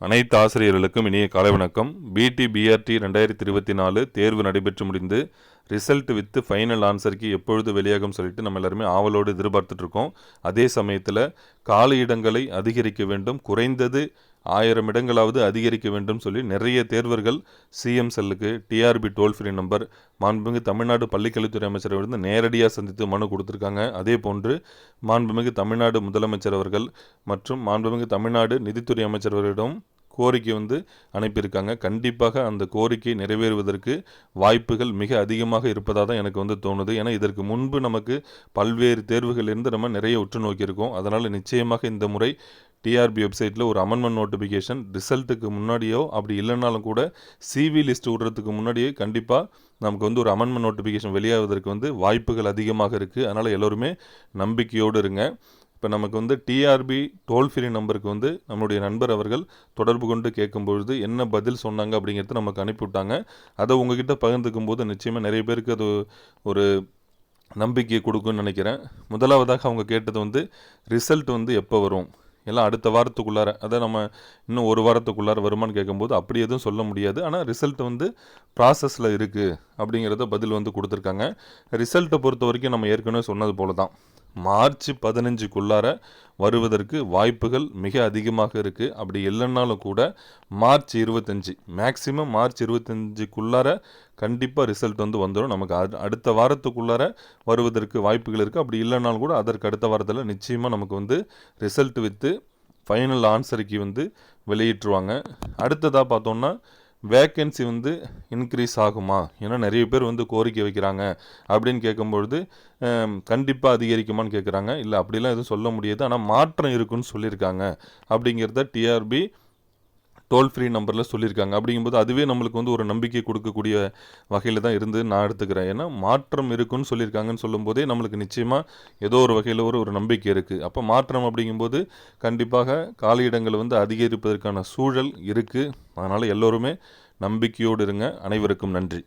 அனைத்து ஆசிரியர்களுக்கும் இனிய காலை வணக்கம். பிடி பிஆர்டி ரெண்டாயிரத்தி இருபத்தி நாலு தேர்வு நடைபெற்று முடிந்து ரிசல்ட் வித் ஃபைனல் ஆன்சருக்கு எப்பொழுது வெளியாகும் சொல்லிட்டு நம்ம எல்லாருமே ஆவலோடு எதிர்பார்த்துட்ருக்கோம் அதே சமயத்தில் காலியிடங்களை அதிகரிக்க வேண்டும். குறைந்தது ஆயிரம் இடங்களாவது அதிகரிக்க வேண்டும் சொல்லி நிறைய தேர்வர்கள் சிஎம் செல்லுக்கு டிஆர்பி டோல் ஃப்ரீ நம்பர் மாண்புமிகு தமிழ்நாடு பள்ளிக்கல்வித்துறை அமைச்சரை வந்து நேரடியாக சந்தித்து மனு கொடுத்துருக்காங்க. அதே போன்று மாண்புமிகு தமிழ்நாடு முதலமைச்சர் அவர்கள் மற்றும் மாண்புமிகு தமிழ்நாடு நிதித்துறை அமைச்சர் அவர்களிடம் கோரிக்கை வந்து அனுப்பியிருக்காங்க. கண்டிப்பாக அந்த கோரிக்கை நிறைவேறுவதற்கு வாய்ப்புகள் மிக அதிகமாக இருப்பதாக தான் எனக்கு வந்து தோணுது. ஏன்னா இதற்கு முன்பு நமக்கு பல்வேறு தேர்வுகளிலிருந்து நம்ம நிறைய உற்று நோக்கியிருக்கோம். அதனால் நிச்சயமாக இந்த முறை டிஆர்பி வெப்சைட்டில் ஒரு அமெண்ட்மெண்ட் நோட்டிஃபிகேஷன் ரிசல்ட்டுக்கு முன்னாடியோ அப்படி இல்லைனாலும் கூட சிவி லிஸ்ட் விடுறதுக்கு முன்னாடியே கண்டிப்பாக நமக்கு வந்து ஒரு அமெண்ட்மெண்ட் நோட்டிஃபிகேஷன் வெளியாவதற்கு வந்து வாய்ப்புகள் அதிகமாக இருக்குது அதனால் எல்லோருமே நம்பிக்கையோடு இருங்க. இப்போ நமக்கு வந்து டிஆர்பி டோல் ஃப்ரீ நம்பருக்கு வந்து நம்மளுடைய நண்பர் அவர்கள் தொடர்பு கொண்டு கேட்கும்பொழுது என்ன பதில் சொன்னாங்க அப்படிங்கிறது நமக்கு அனுப்பிவிட்டாங்க அதை உங்ககிட்ட பகிர்ந்துக்கும் போது நிச்சயமாக நிறைய பேருக்கு அது ஒரு நம்பிக்கையை கொடுக்குன்னு நினைக்கிறேன். முதலாவதாக அவங்க கேட்டது வந்து ரிசல்ட் வந்து எப்போ வரும்? எல்லாம் அடுத்த வாரத்துக்குள்ளார அதை நம்ம இன்னும் ஒரு வாரத்துக்குள்ளார வருமானு கேட்கும்போது அப்படி எதுவும் சொல்ல முடியாது. ஆனால் ரிசல்ட் வந்து ப்ராசஸில் இருக்குது அப்படிங்கிறத பதில் வந்து கொடுத்துருக்காங்க. ரிசல்ட்டை பொறுத்த வரைக்கும் நம்ம ஏற்கனவே சொன்னது போல தான் மார்ச் பதினஞ்சுக்குள்ளார வருவதற்கு வாய்ப்புகள் மிக அதிகமாக இருக்குது அப்படி இல்லைன்னாலும் கூட மார்ச் இருபத்தஞ்சி மேக்ஸிமம் மார்ச் இருபத்தஞ்சுக்குள்ளார கண்டிப்பாக ரிசல்ட் வந்து வந்துடும் நமக்கு அடு அடுத்த வாரத்துக்குள்ளார வருவதற்கு வாய்ப்புகள் இருக்குது அப்படி இல்லைனாலும் கூட அதற்கு அடுத்த வாரத்தில் நிச்சயமாக நமக்கு வந்து ரிசல்ட் வித்து ஃபைனல் ஆன்சருக்கு வந்து வெளியிட்டுருவாங்க. அடுத்ததாக பார்த்தோன்னா வேக்கன்சி வந்து இன்க்ரீஸ் ஆகுமா? ஏன்னா நிறைய பேர் வந்து கோரிக்கை வைக்கிறாங்க அப்படின்னு கேட்கும்பொழுது கண்டிப்பாக அதிகரிக்குமான்னு கேட்குறாங்க. இல்லை அப்படிலாம் எதுவும் சொல்ல முடியாது. ஆனால் மாற்றம் இருக்குன்னு சொல்லியிருக்காங்க. அப்படிங்கிறத டிஆர்பி டோல் ஃப்ரீ நம்பரில் சொல்லியிருக்காங்க. அப்படிங்கும்போது அதுவே நம்மளுக்கு வந்து ஒரு நம்பிக்கை கொடுக்கக்கூடிய வகையில் தான் இருந்து நான் எடுத்துக்கிறேன். ஏன்னா மாற்றம் இருக்குன்னு சொல்லியிருக்காங்கன்னு சொல்லும்போதே நம்மளுக்கு நிச்சயமாக ஏதோ ஒரு வகையில் ஒரு ஒரு நம்பிக்கை இருக்குது அப்போ மாற்றம் அப்படிங்கும்போது கண்டிப்பாக காலியிடங்கள் வந்து அதிகரிப்பதற்கான சூழல் இருக்குது அதனால் எல்லோருமே நம்பிக்கையோடு இருங்க. அனைவருக்கும் நன்றி.